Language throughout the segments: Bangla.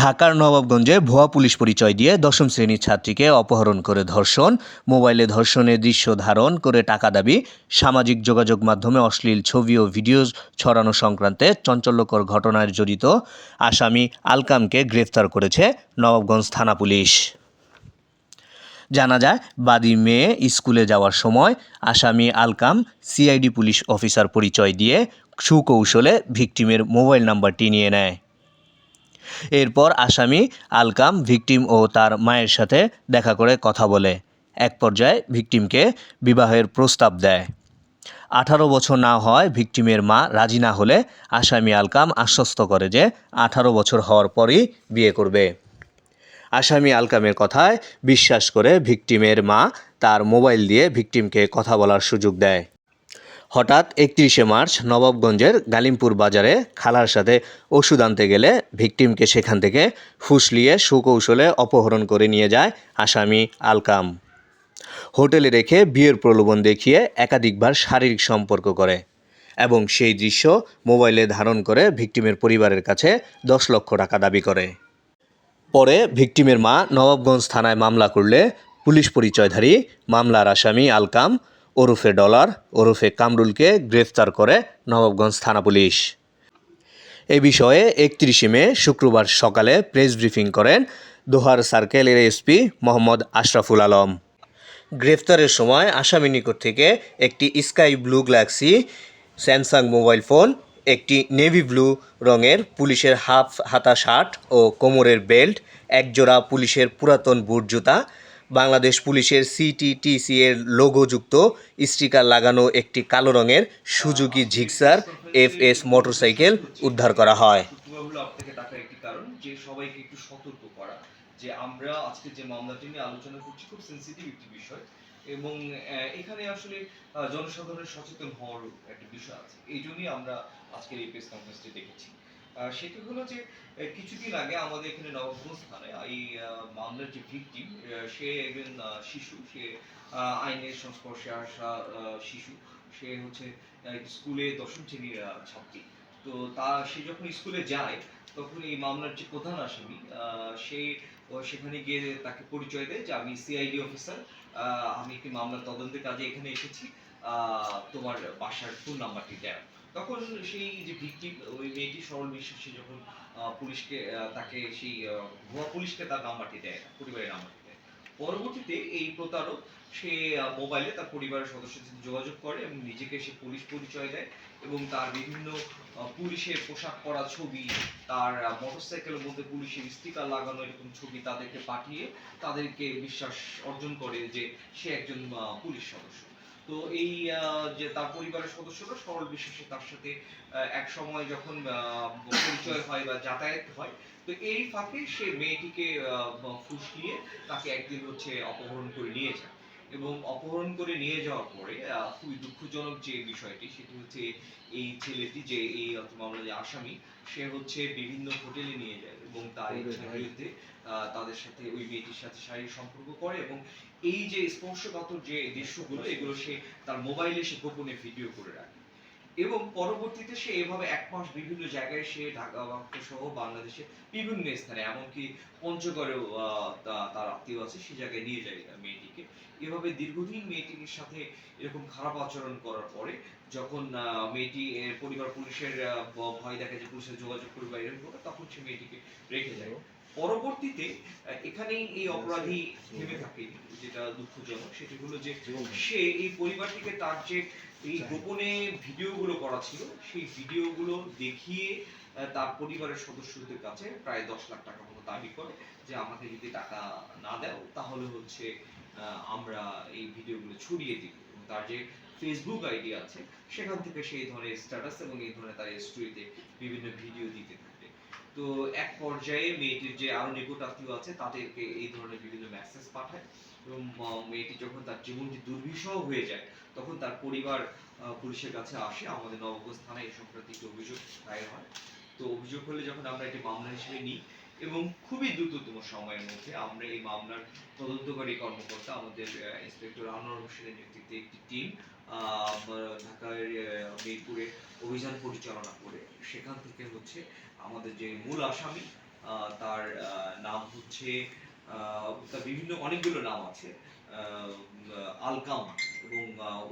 ঢাকার নবাবগঞ্জে ভুয়া পুলিশ পরিচয় দিয়ে দশম শ্রেণির ছাত্রীকে অপহরণ করে ধর্ষণ। মোবাইলে ধর্ষণের দৃশ্য ধারণ করে টাকা দাবি। সামাজিক যোগাযোগ মাধ্যমে অশ্লীল ছবি ও ভিডিও ছড়ানো সংক্রান্তে চঞ্চল্যকর ঘটনায় জড়িত আসামি আলকামকে গ্রেফতার করেছে নবাবগঞ্জ থানা পুলিশ। জানা যায় বাদীর মেয়ে স্কুলে যাওয়ার সময় আসামি আলকাম সিআইডি পুলিশ অফিসার পরিচয় দিয়ে সুকৌশলে ভিকটিমের মোবাইল নাম্বারটি নিয়ে নেয়। এরপর আসামি আলকাম ভিকটিম ও তার মায়ের সাথে দেখা করে কথা বলে। এক পর্যায়ে ভিকটিমকে বিবাহের প্রস্তাব দেয়। আঠারো বছর না হয় ভিকটিমের মা রাজি না হলে আসামি আলকাম আশ্বস্ত করে যে আঠারো বছর হওয়ার পরই বিয়ে করবে। আসামি আলকামের কথায় বিশ্বাস করে ভিকটিমের মা তার মোবাইল দিয়ে ভিকটিমকে কথা বলার সুযোগ দেয়। হঠাৎ একত্রিশে মার্চ নবাবগঞ্জের গালিমপুর বাজারে খালার সাথে ওষুধ আনতে গেলে ভিকটিমকে সেখান থেকে ফুসলিয়ে সুকৌশলে অপহরণ করে নিয়ে যায় আসামি আলকাম। হোটেলে রেখে বিয়ের প্রলোভন দেখিয়ে একাধিকবার শারীরিক সম্পর্ক করে এবং সেই দৃশ্য মোবাইলে ধারণ করে ভিকটিমের পরিবারের কাছে দশ লক্ষ টাকা দাবি করে। পরে ভিকটিমের মা নবাবগঞ্জ থানায় মামলা করলে পুলিশ পরিচয়ধারী মামলার আসামি আলকাম ওরফে ডলার, ওরফে কামরুলকে গ্রেফতার করে নবাবগঞ্জ থানা পুলিশ। এ বিষয়ে একত্রিশে মে শুক্রবার সকালে প্রেস ব্রিফিং করেন দোহার সার্কেলের এসপি মোহাম্মদ আশরাফুল আলম। গ্রেফতারের সময় আসামি নিকট থেকে একটি sky blue galaxy, Samsung mobile phone, একটি নেভি ব্লু রঙের পুলিশের হাফ হাতা শার্ট ও কোমরের বেল্ট, একজোড়া পুলিশের পুরাতন বুট জুতা বাংলাদেশ পুলিশের সিটিটিসি এর লোগোযুক্ত স্টিকার লাগানো একটি কালো রঙের Suzuki Gixxer F S motorcycle উদ্ধার করা হয়। এবং এখানে আসলে জনসাধারণের সচেতন হওয়ার একটা বিষয় আছে। এই জন্যই আমরা আজকের এই প্রেস কনফারেন্সটি দেখেছি। সেটি হলো যে কিছুদিন আগে আমাদের এখানে নবগঞ্জ থানায় এই মামলার যে ভিকটিম সে একজন শিশু, সে আইনের সংস্পর্শে আসা শিশু। সে হচ্ছে স্কুলে দশম শ্রেণির ছাত্রী। তো তা, সে যখন স্কুলে যায়, তখন এই মামলার যে প্রধান আসামি সে সেখানে গিয়ে তাকে পরিচয় দেয় যে, আমি সিআইডি অফিসার আমি একটি মামলার তদন্তের কাজে এখানে এসেছি। তোমার বাসার ফোন নাম্বারটি দেয়। তখন সেই যে ভিকটিম ওই মেয়েটি সরল বিশ্বাসী যখন আহ, পুলিশকে তাকে সেই ভুয়া পুলিশকে তার নাম্বারটি দেয় পরিবারের নাম্বারটি দেয়। পরবর্তীতে এই প্রতারক সে মোবাইলে তার পরিবারের সদস্যদের সাথে যোগাযোগ করে এবং নিজেকে সে পুলিশ পরিচয় দেয় এবং তার বিভিন্ন পুলিশের পোশাক পরা ছবি তার মোটরসাইকেলের মধ্যে পুলিশের স্টিকার লাগানো এরকম ছবি তাদেরকে পাঠিয়ে তাদেরকে বিশ্বাস অর্জন করে যে সে একজন পুলিশ সদস্য। তো এই যে তার পরিবারের সদস্যরা সরল বিশ্বাসে তার সাথে এক সময় যখন পরিচয় হয় বা যাতায়াত হয় তো এই ফাঁকে সে মেয়েটিকে ফুসলিয়ে তাকে একদিন হচ্ছে অপহরণ করে নিয়ে যায়। এবং অপহরণ করে নিয়ে যাওয়ার পরে খুবই দুঃখজনক যে বিষয়টি সেটি হচ্ছে এই ছেলেটি যে এই মামলা যে আসামি সে হচ্ছে বিভিন্ন হোটেলে নিয়ে যায় এবং তার ইচ্ছার বিরুদ্ধে তাদের সাথে ওই মেয়েটির সাথে শারীরিক সম্পর্ক করে এবং এই যে স্পর্শকাতর যে দৃশ্যগুলো, এগুলো সে তার মোবাইলে সে গোপনে ভিডিও করে রাখে। এবং পরবর্তীতে সে এভাবে এক মাস বিভিন্ন জায়গায় সে ঢাকা সহ বাংলাদেশে বিভিন্ন স্থানে, এমনকি পঞ্চগড়েও তার আত্মীয় আছে, সে জায়গায় নিয়ে যায় মেয়েটিকে। এভাবে দীর্ঘদিন মেয়েটির সাথে এরকম খারাপ আচরণ করার পরে যখন মেয়েটি পরিবার পুলিশের ভয় দেখে যে পুলিশের যোগাযোগ করবে এরকম তখন সে মেয়েটিকে রেখে যায়। পরবর্তীতে এখানেই এই অপরাধী থেমে থাকে যেটা দুঃখজনক সেটি হলো যে সে এই পরিবারটিকে তার যে এই গোপনে ভিডিওগুলো করা ছিল সেই ভিডিওগুলো দেখিয়ে তার পরিবারের সদস্যদের কাছে প্রায় দশ লাখ টাকা মতো দাবি করে যে আমাকে যদি টাকা না দাও তাহলে হচ্ছে আহ, আমরা এই ভিডিওগুলো ছড়িয়ে দিব। এবং তার যে ফেসবুক আইডি আছে সেখান থেকে সেই ধরনের স্ট্যাটাস এবং এই ধরনের তার স্টোরিতে বিভিন্ন ভিডিও দিতে থাকে। তো এক পর্যায়ে মেয়েটির যে আরও নিকট আত্মীয় আছে, তাদেরকে এই ধরনের বিভিন্ন মেসেজ পাঠায় এবং মেয়েটি যখন তার জীবনটি দুর্বিষহ হয়ে যায়, তখন তার পরিবার পুলিশের কাছে আসে। আমাদের নবগঞ্জ থানায় এই সংক্রান্ত একটি অভিযোগ দায়ের হয়। তো অভিযোগ হলে, যখন আমরা এটি মামলা হিসেবে নিই এবং খুবই দ্রুততম সময়ের মধ্যে আমরা এই মামলার তদন্তকারী কর্মকর্তা আমাদের ইন্সপেক্টর আনোয়ার হোসেনের নেতৃত্বে একটি টিম ঢাকার মিরপুরে অভিযান পরিচালনা করে। সেখান থেকে হচ্ছে আমাদের যে মূল আসামি তার নাম হচ্ছে তার বিভিন্ন অনেকগুলো নাম আছে। আলকাম এবং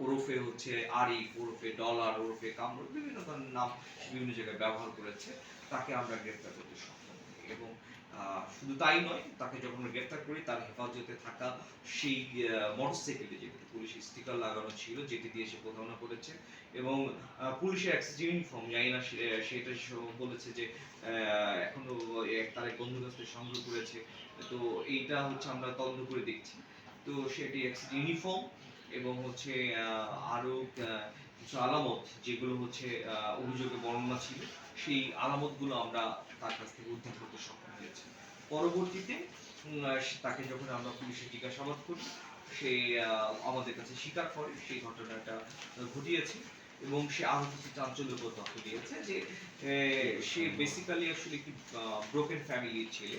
ওরফে হচ্ছে আরিফ, ওরফে ডলার, ওরফে কামরুল বিভিন্ন ধরনের নাম বিভিন্ন জায়গায় ব্যবহার করেছে। তাকে আমরা গ্রেফতার করতে সক্ষম এবং শুধু তাই নয় তাকে যখন গ্রেফতার করি তার হেফাজতে থাকা সেই মোটরসাইকেলে যেটি পুলিশ স্টিকার লাগানো ছিল যেটি দিয়ে সে প্রতারণা করেছে এবং পুলিশের অ্যাক্সেস ইউনিফর্ম জানি না সেটা বলেছে যে এখনও তার এক বন্ধুর কাছ সংগ্রহ করেছে। তো এইটা হচ্ছে আমরা তদন্ত করে দেখছি। তো সেটি অ্যাক্সেস ইউনিফর্ম এবং হচ্ছে আহ, আরও আহ, কিছু আলামত যেগুলো হচ্ছে অভিযোগে বর্ণনা ছিল। সেই আলামতগুলো আমরা তার কাছ থেকে উদ্ধার করতে সক্ষম হয়েছি। পরবর্তীতে তাকে যখন আমরা পুলিশে জিজ্ঞাসাবাদ করি, সে আমাদের কাছে স্বীকার করে সেই ঘটনাটা ঘটিয়েছে এবং সে আরও কিছু চাঞ্চল্যকর তথ্য দিয়েছে যে সে বেসিক্যালি আসলে একটি ব্রোকেন ফ্যামিলির ছেলে।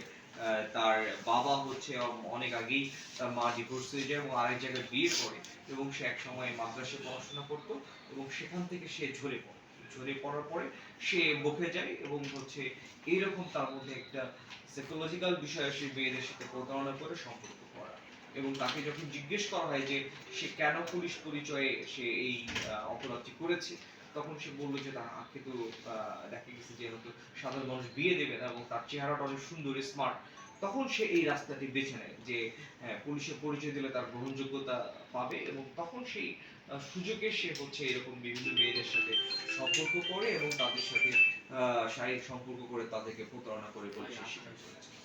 তার বাবা হচ্ছে অনেক আগেই তার মা ডিভোর্স হয়ে যায় এবং আরেক জায়গায় বিয়ে করে এবং সে এক সময় মাদ্রাসায় পড়াশোনা করতো এবং সেখান থেকে সে ঝরে পড়ে। ঝরে পড়ার পরে সে বকে যায় এবং হচ্ছে এইরকম তার মধ্যে একটা সাইকোলজিক্যাল বিষয় সে মেয়েদের সাথে প্রতারণা করে সম্পর্ক করা। এবং তাকে যখন জিজ্ঞেস করা হয় যে সে কেন পুলিশ পরিচয়ে সে এই অপরাধটি করেছে, তখন সে বলল যে তাকে তো দেখা গেছে যে হয়তো সাধারণ মানুষ বিয়ে দেবে না এবং তার চেহারাটা অনেক সুন্দর স্মার্ট তখন সে এই রাস্তাটি বেছে নেয় যে পুলিশের পরিচয় দিলে তার গ্রহণযোগ্যতা পাবে এবং তখন সেই সুযোগে সে হচ্ছে এরকম বিভিন্ন মেয়েদের সাথে সম্পর্ক করে এবং তাদের সাথে শারীরিক সম্পর্ক করে তাদেরকে প্রতারণা করে বলে শিকার করেছে।